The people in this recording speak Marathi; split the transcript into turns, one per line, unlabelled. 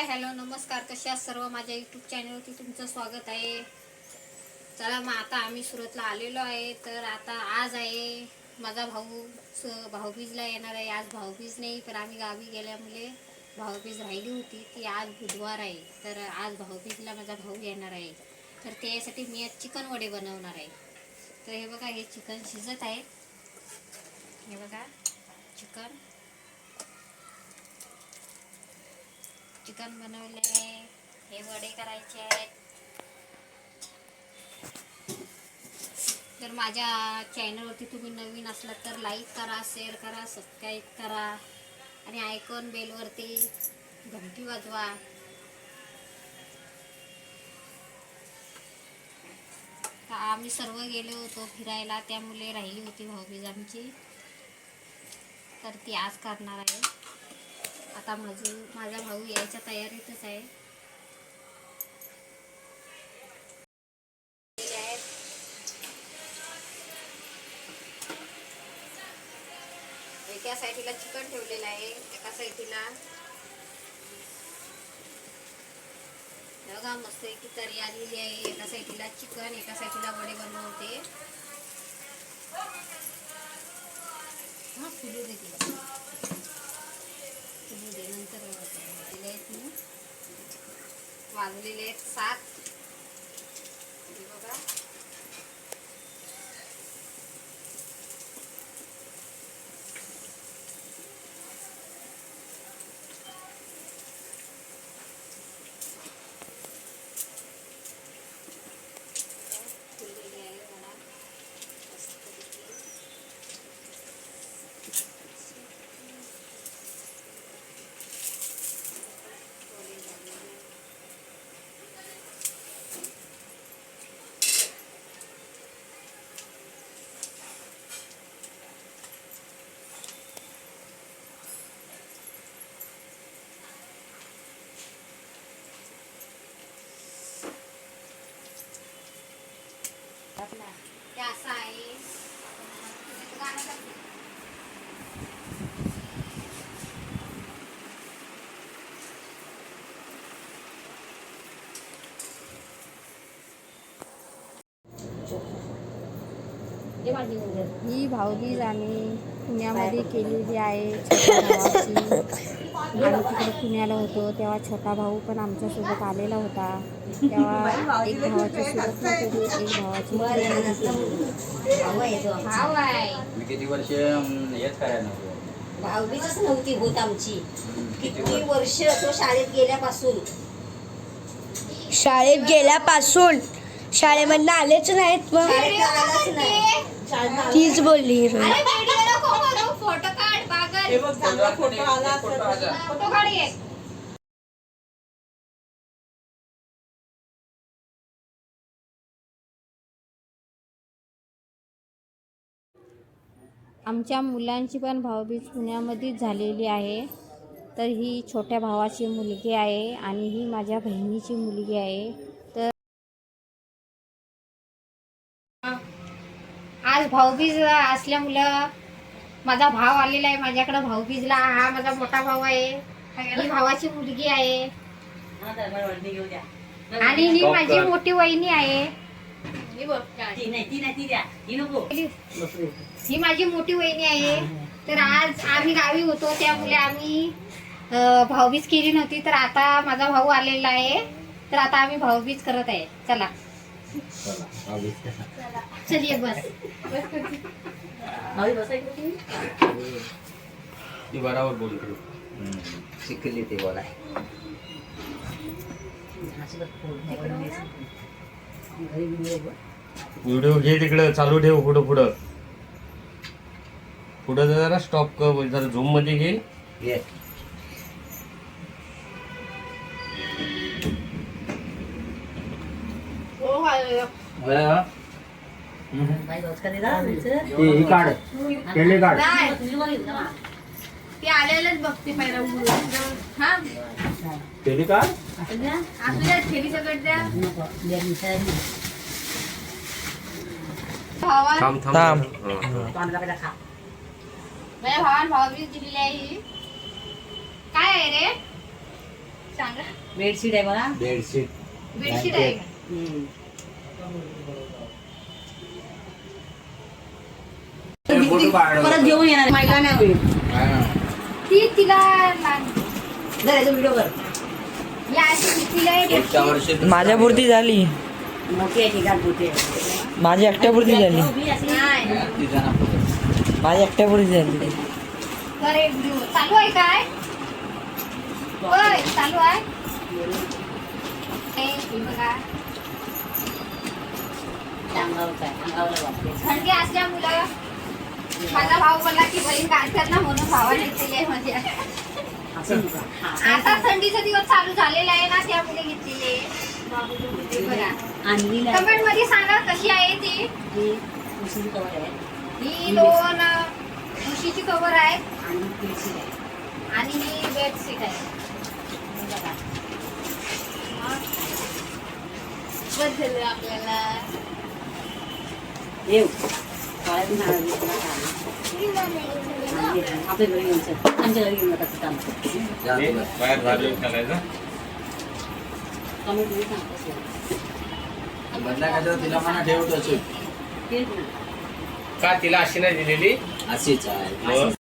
हाय हॅलो नमस्कार. कशा सर्व? माझ्या यूट्यूब चॅनलवरती तुमचं स्वागत आहे. चला मग आता आम्ही सुरतला आलेलो आहे. तर आता आज आहे माझा भाऊ स भाऊबीजला येणार आहे. आज भाऊबीज नाही पण आम्ही गावी गेल्यामुळे भाऊबीज राहिली होती. ती आज बुधवार आहे. तर आज भाऊबीजला माझा भाऊ येणार आहे. तर त्यासाठी मी आज चिकन वडे बनवणार आहे. तर हे बघा हे चिकन शिजत आहे. हे बघा चिकन. चिकन बनवले हे वडे करायचे आहेत. तर माझ्या चॅनलवरती तुम्ही नवीन असलात तर लाईक करा शेअर करा सबस्क्राईब करा आणि आयकॉन बेलवरती घंटी वाजवा. आम्ही सर्व गेलो होतो फिरायला त्यामुळे राहिली होती भाऊबीज आमची. तर ती आज करणार आहे. आता माझं माझा भाऊ यायच्या तयारीतच आहे. एका साईडला चिकन ठेवलेलं आहे एका साईडला. बघा मस्त की तरी आलेली आहे. एका साईडला चिकन एका साईडला वडे बनवते. हा फुलू दे तिला फुलू दे नंतर दिले आहेत मी. वाजलेले आहेत सात. बघा. อย่าใส่กาษน่าจะ ही भाऊबीज आम्ही पुण्यामध्ये केलेली आहे आम्ही तिकडे पुण्याला होतो तेव्हा छोटा भाऊ पण आमच्यासोबत आलेला होता. तेव्हा एक भावाची सुरत केली एक भावाची
किती वर्ष हेच करायला
भावबीजच नव्हती होत आमची.
किती
किती वर्ष तो शाळेत गेल्यापासून.
शाळेत गेल्यापासून. शाळेमधनं आलेच नाहीत मग. तीच बोलली
फोटो काढ
फोटो आला फोटो
काढ. आमच्या मुलांची पण भाऊबीज पुण्यामध्येच झालेली आहे. तर ही छोट्या भावाची मुलगी आहे आणि ही माझ्या बहिणीची मुलगी आहे तर आज भाऊबीज असल्यामुळं माझा भाव आलेला आहे. माझ्याकडे भाऊबीजला हा माझा मोठा भाऊ आहे. ही भावाची मुलगी आहे. आणि ही माझी मोठी वहिनी आहे. ही माझी मोठी वहिनी आहे. तर आज आम्ही गावी होतो त्यामुळे आम्ही भाऊबीज केली नव्हती. तर आता माझा भाऊ आलेला आहे. तर आता आम्ही भाऊबीज करत आहे. चला. चलिए बस.
ती. बरोबर बोलतो शिकली ते बोला.
व्हिडिओ घे तिकडं चालू ठेव पुढं पुढं. पुढं जरा स्टॉप कर जरा झूममध्ये घे.
ही. काढ. केले काढ.
ते आलेलंच बघते पहिला हा.
केली काढ.
आपल्या ठेवी सगळं द्या. भावा
थांब थांब.
थांब.
माझ्या भावान भावाबीज दिलेली आहे ही. काय आहे रे? सांगा.
बेडशीट आहे बघा.
बेडशीट.
बेडशीट आहे.
परत घेऊन येणार माहिला नाही होईल
हा.
ती तिला
जर व्हिडिओ कर
झाली. माझी एकट्यापुरती झाली. माझी एकट्यापुरती झाली.
चालू आहे काय? चालू आहे. बघा.
अंगावरच आहे अंगावरला वाटते.
थंडी असल्यामुळं माझा भाऊ बोलला की बहीण काढतात ना म्हणून भावाने घेतलेली आहे म्हणजे.
असं.
आता थंडीचा दिवस चालू झालेला आहे ना त्यामुळे घेतलेली आहे. कमेंटमध्ये सांगा कशी आहे ती.
ही उशीर कवर आहे.
ही दोन उशीची कवर आहे.
आणि बेडशीट आहे.
आणि ही बेडशीट आहे. बघा. बदललं आपल्याला.
घरी
का तिला अशी नाही दिलेली
अशीच आहे